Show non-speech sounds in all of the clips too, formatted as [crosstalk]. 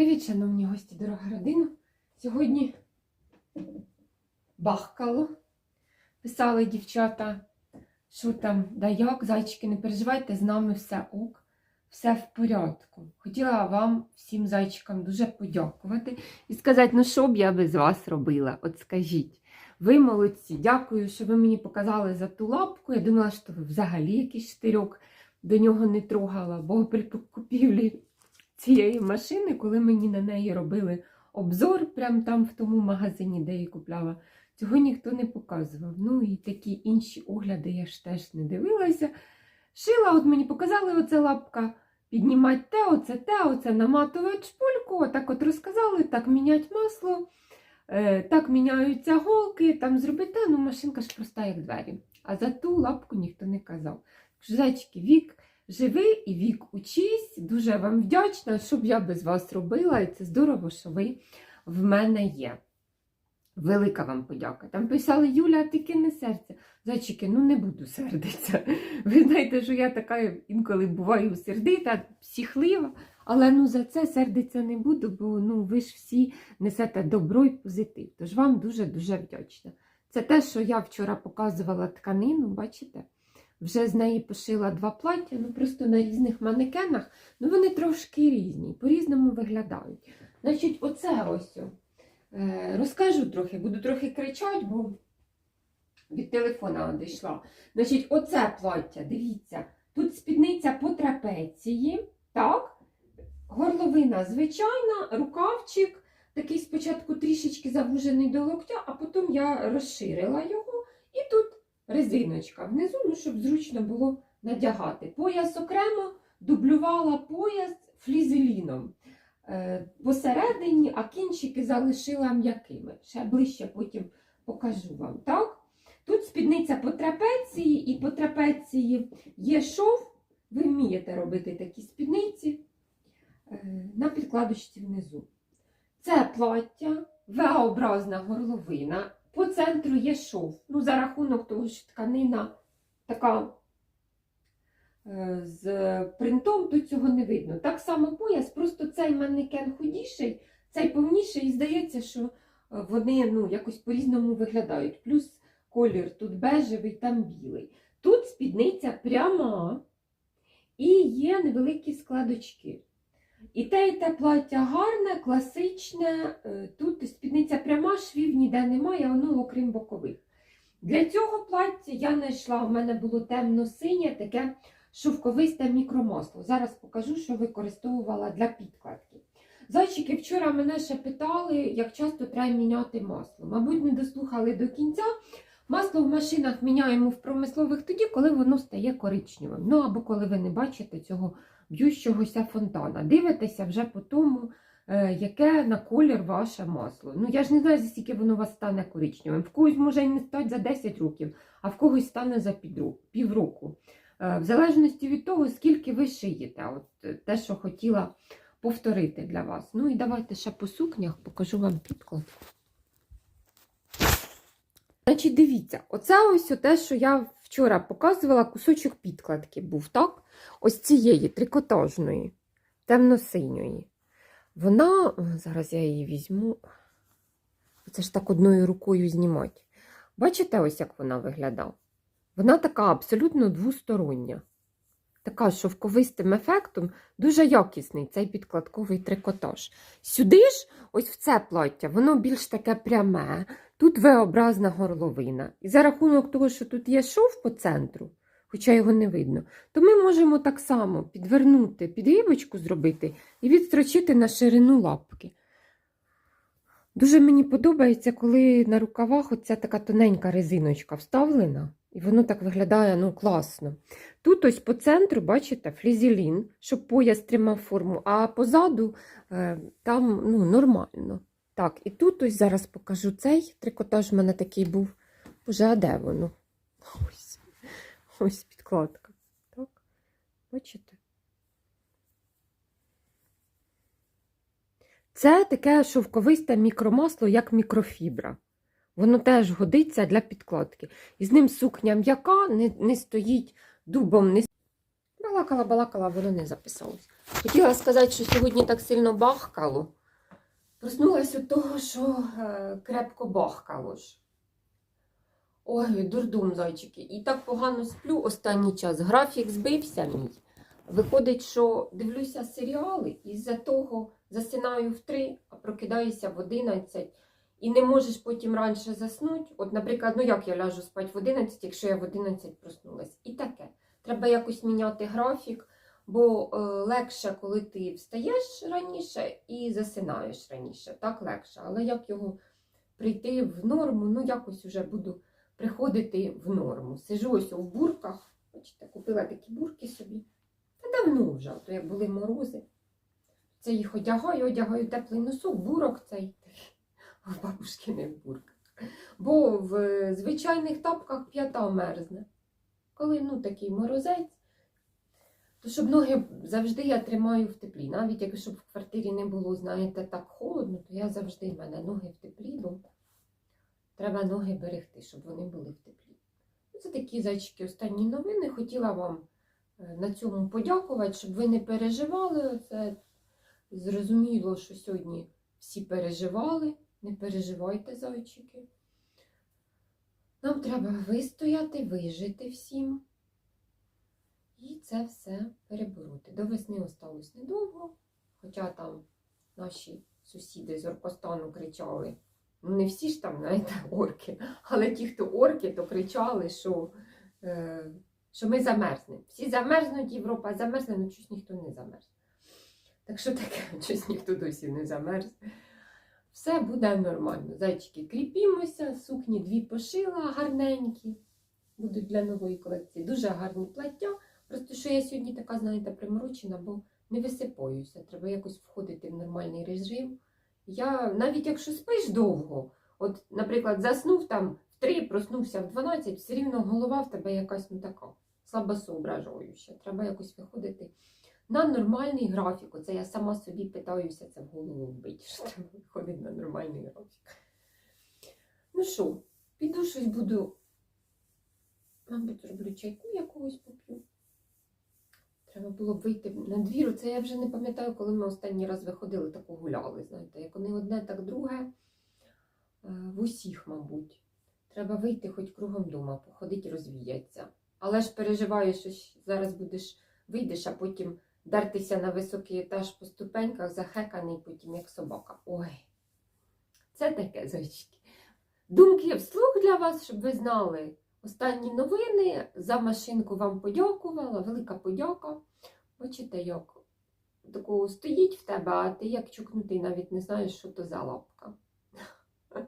Привіт, шановні гості, дорога родина. Сьогодні бахкало. Писали дівчата, що там, да як, зайчики, не переживайте, з нами все ок, все в порядку. Хотіла вам всім зайчикам дуже подякувати і сказати, ну що б я без вас робила? От скажіть. Ви молодці, дякую, що ви мені показали за ту лапку. Я думала, що ви взагалі якийсь штирьок до нього не трогала, бо при купівлі цієї машини, коли мені на неї робили обзор, прямо там в тому магазині, де її купляла, цього ніхто не показував. Ну і такі інші огляди я ж теж не дивилася. Шила, от мені показали оце лапка. Піднімати те, оце те, оце наматувати шпульку, отак от розказали, так міняти масло, е, так міняються голки, там зробити, ну машинка ж проста, як двері. А за ту лапку ніхто не казав. Зайчики, вік живи і вік учись. Дуже вам вдячна, що б я без вас робила, і це здорово, що ви в мене є. Велика вам подяка. Там писали Юля, тільки не серце. Зайчики, ну не буду сердитися. [laughs] Ви знаєте, що я така інколи буваю сердита, психлива, але ну за це сердитися не буду, бо ну ви ж всі несете добро і позитив. Тож вам дуже-дуже вдячна. Це те, що я вчора показувала тканину, бачите? Вже з неї пошила два плаття, ну просто на різних манекенах, ну вони трошки різні, по-різному виглядають. Значить, оце ось. Е, розкажу трохи, буду трохи кричати, бо від телефона одійшла. Значить, оце плаття, дивіться, тут спідниця по трапеції, так? Горловина звичайна, рукавчик, такий спочатку трішечки завужений до локтя, а потім я розширила його. Резиночка внизу, ну, щоб зручно було надягати. Пояс окремо дублювала пояс флізеліном е, посередині, а кінчики залишила м'якими. Ще ближче потім покажу вам. так? Тут спідниця по трапеції, і по трапеції є шов. Ви вмієте робити такі спідниці е, на підкладочці внизу. Це плаття, V-образна горловина. Центру є шов. Ну, за рахунок того, що тканина така е, з принтом, тут цього не видно. Так само пояс, просто цей манекен худіший, цей повніший, і здається, що вони ну, якось по-різному виглядають. Плюс колір тут бежевий, там білий. Тут спідниця пряма і є невеликі складочки. І те, і те плаття гарне, класичне. е, Тут спідниця пряма, швів ніде немає, воно окрім бокових. Для цього плаття я знайшла, у мене було темно-синє, таке шовковисте мікромасло. Зараз покажу, що використовувала для підкладки. Зайчики вчора мене ще питали, як часто треба міняти масло. Мабуть, не дослухали до кінця. Масло в машинах міняємо в промислових тоді, коли воно стає коричневим. Ну або коли ви не бачите цього б'ющогося фонтана. Дивитеся вже по тому, е, яке на колір ваше масло. Ну, я ж не знаю, за скільки воно у вас стане коричневим. В когось може і не стати за 10 років, а в когось стане за півроку. Е, В залежності від того, скільки ви шиєте. От е, те, що хотіла повторити для вас. Ну і давайте ще по сукнях покажу вам підкладку. Значить, дивіться, оце ось те, що я вчора показувала, кусочок підкладки був, так? Ось цієї трикотажної, темно-синьої. Вона, зараз я її візьму. Це ж так одною рукою знімати. Бачите, ось як вона виглядає? Вона така абсолютно двостороння. Така шовковистим ефектом, дуже якісний цей підкладковий трикотаж. Сюди ж, ось в це плаття, воно більш таке пряме, тут V-образна горловина. І за рахунок того, що тут є шов по центру, хоча його не видно, то ми можемо так само підвернути, підгибочку зробити і відстрочити на ширину лапки. Дуже мені подобається, коли на рукавах оця така тоненька резиночка вставлена, і воно так виглядає ну, класно. Тут ось по центру, бачите, флізелін, щоб пояс тримав форму, а позаду е, там ну, нормально. Так, і тут ось зараз покажу цей трикотаж в мене такий був. Боже, а де воно? Ось, ось підкладка. Так, бачите? Це таке шовковисте мікромасло, як мікрофібра. Воно теж годиться для підкладки. І з ним сукня м'яка, не, не стоїть дубом, не Балакала, балакала, воно не записалось. Хотіла сказати, що сьогодні так сильно бахкало. Проснулася від того, що е, крепко бахкало ж. Ой, дурдум, зайчики. І так погано сплю останній час. Графік збився мій. Виходить, що дивлюся серіали, і з-за того засинаю в 3, а прокидаюся в 11. І не можеш потім раніше заснути. От, наприклад, ну як я ляжу спати в 11, якщо я в 11 проснулась. І таке. Треба якось міняти графік, бо е, легше, коли ти встаєш раніше і засинаєш раніше. Так легше. Але як його прийти в норму, ну якось вже буду приходити в норму. Сижу ось у бурках. Бачите, купила такі бурки собі. Та давно вже, то як були морози. Це їх одягаю, одягаю теплий носок, бурок цей. [laughs] В бабушкиних бурках. Бо в звичайних тапках п'ята мерзне. Коли ну, такий морозець, то щоб ноги завжди я тримаю в теплі. Навіть якщо в квартирі не було, знаєте, так холодно, то я завжди в мене ноги в теплі, бо треба ноги берегти, щоб вони були в теплі. Це такі зайчики останні новини. Хотіла вам е, на цьому подякувати, щоб ви не переживали. Це зрозуміло, що сьогодні всі переживали. Не переживайте, зайчики. Нам треба вистояти, вижити всім. І це все перебороти. До весни осталось недовго, хоча там наші сусіди з Оркостану кричали. Ну, не всі ж там, знаєте, [laughs] орки, але ті, хто орки, то кричали, що, е, що ми замерзнемо. Всі замерзнуть, Європа замерзне, ну щось ніхто не замерз. Так що таке, [laughs] щось ніхто досі не замерз. Все буде нормально. Зайчики, кріпімося, сукні дві пошила гарненькі. Будуть для нової колекції. Дуже гарні плаття. Просто що я сьогодні така, знаєте, приморочена, бо не висипаюся. Треба якось входити в нормальний режим. Я навіть якщо спиш довго, от, наприклад, заснув там в 3, проснувся в 12, все рівно голова в тебе якась ну така слабосоображаюча. Треба якось виходити на нормальний графік. Оце я сама собі питаюся це в голову вбити, що треба виходити на нормальний графік. Ну що, піду щось буду, мабуть, зроблю чайку якогось поп'ю. Треба було б вийти на двір. Це я вже не пам'ятаю, коли ми останній раз виходили, таку гуляли. Знаєте, як вони одне, так друге. Е, В усіх, мабуть. Треба вийти хоч кругом дома, походити, розвіятися. Але ж переживаю, що зараз будеш вийдеш, а потім дертися на високий етаж по ступеньках, захеканий потім, як собака. Ой, це таке зайчики. Думки вслух для вас, щоб ви знали. Останні новини за машинку вам подякувала, велика подяка. Бачите, як такого стоїть в тебе, а ти як чукнутий навіть не знаєш, що то за лапка. [laughs]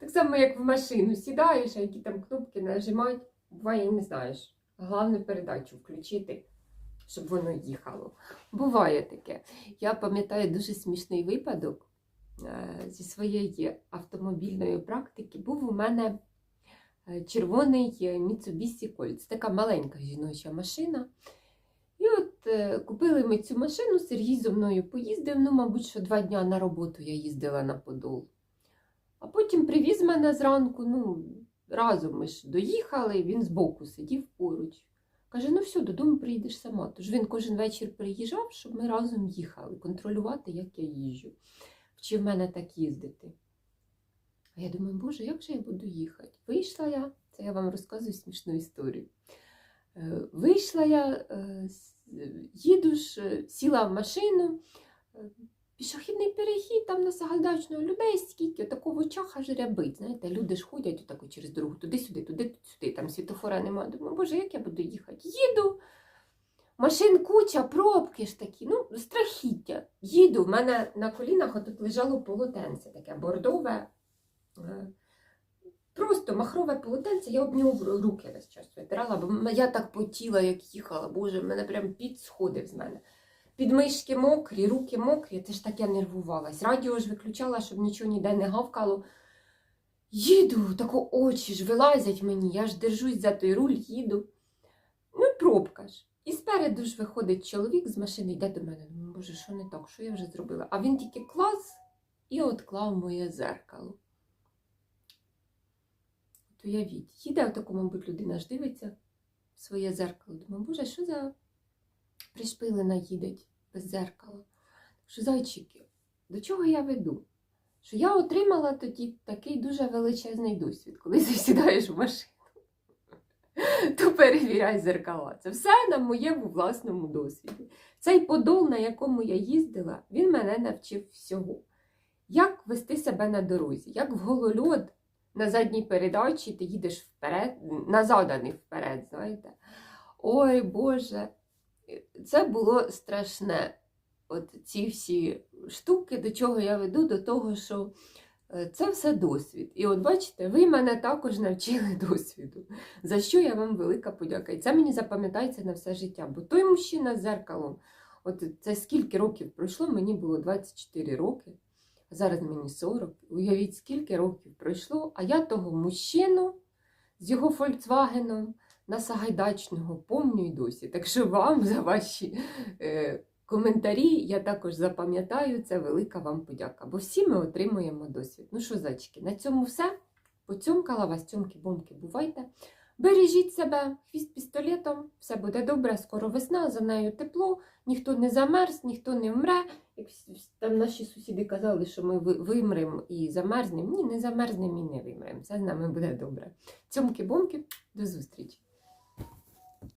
Так само, як в машину сідаєш, а які там кнопки нажимати, буває, і не знаєш. Головне передачу включити, щоб воно їхало. Буває таке. Я пам'ятаю дуже смішний випадок е, зі своєї автомобільної практики. Був у мене червоний Mitsubishi Colt. Це така маленька жіноча машина. І от е, купили ми цю машину, Сергій зо мною поїздив. Ну, мабуть, що два дня на роботу я їздила на Подол. А потім привіз мене зранку. ну, Разом ми ж доїхали, він збоку сидів поруч. Каже: ну все, додому приїдеш сама. Тож він кожен вечір приїжджав, щоб ми разом їхали, контролювати, як я їжджу. Вчив мене так їздити. А я думаю, боже, як же я буду їхати? Вийшла я, це я вам розказую смішну історію. Е, Вийшла я, е, їду ж, е, сіла в машину, пішохідний перехід, там на Сагайдачного людей скільки, отако в очах аж рябить. Знаєте, люди ж ходять отако через дорогу, туди-сюди, туди-сюди, там світофора немає. Думаю, боже, як я буду їхати? Їду. Машин куча, пробки ж такі, ну, страхіття. Їду, в мене на колінах отут лежало полотенце таке бордове. Просто махрове полотенце, я об нього руки весь час витирала, бо я так потіла, як їхала. Боже, в мене прям під сходив з мене. Підмишки мокрі, руки мокрі, це ж так я нервувалась. Радіо ж виключала, щоб нічого ніде не гавкало. Їду, тако очі ж вилазять мені, я ж держусь за той руль, їду. Ну пробка ж. І спереду ж виходить чоловік з машини, йде до мене. Думаю, боже, що не так, що я вже зробила? А він тільки клас і отклав моє зеркало. От уявіть, їде отаку, мабуть, людина ж дивиться в своє зеркало. Думаю, боже, що за пришпилена їдеть без зеркала. Що, зайчики, до чого я веду? Що я отримала тоді такий дуже величезний досвід, коли засідаєш в машину, то перевіряй зеркала. Це все на моєму власному досвіді. Цей подол, на якому я їздила, він мене навчив всього. Як вести себе на дорозі, як в голольот на задній передачі ти їдеш вперед, назад, а не вперед, знаєте. Ой Боже, це було страшне. От ці всі штуки, до чого я веду, до того, що е, це все досвід. І от бачите, ви мене також навчили [laughs] досвіду, за що я вам велика подяка. І це мені запам'ятається на все життя. Бо той мужчина з зеркалом, от це скільки років пройшло, мені було 24 роки, зараз мені 40. Уявіть, скільки років пройшло, а я того мужчину з його Фольксвагеном на Сагайдачного помню й досі. Так що вам за ваші е, коментарі я також запам'ятаю, це велика вам подяка. Бо всі ми отримуємо досвід. Ну що, зайчики, на цьому все. Поцьомкала вас, цьомки-бомки, бувайте. Бережіть себе, хвіст пістолетом, все буде добре, скоро весна, за нею тепло, ніхто не замерз, ніхто не вмре. Як там наші сусіди казали, що ми вимремо і замерзнемо. Ні, не замерзнемо і не вимремо. Все з нами буде добре. Цьомки-бомки, до зустрічі!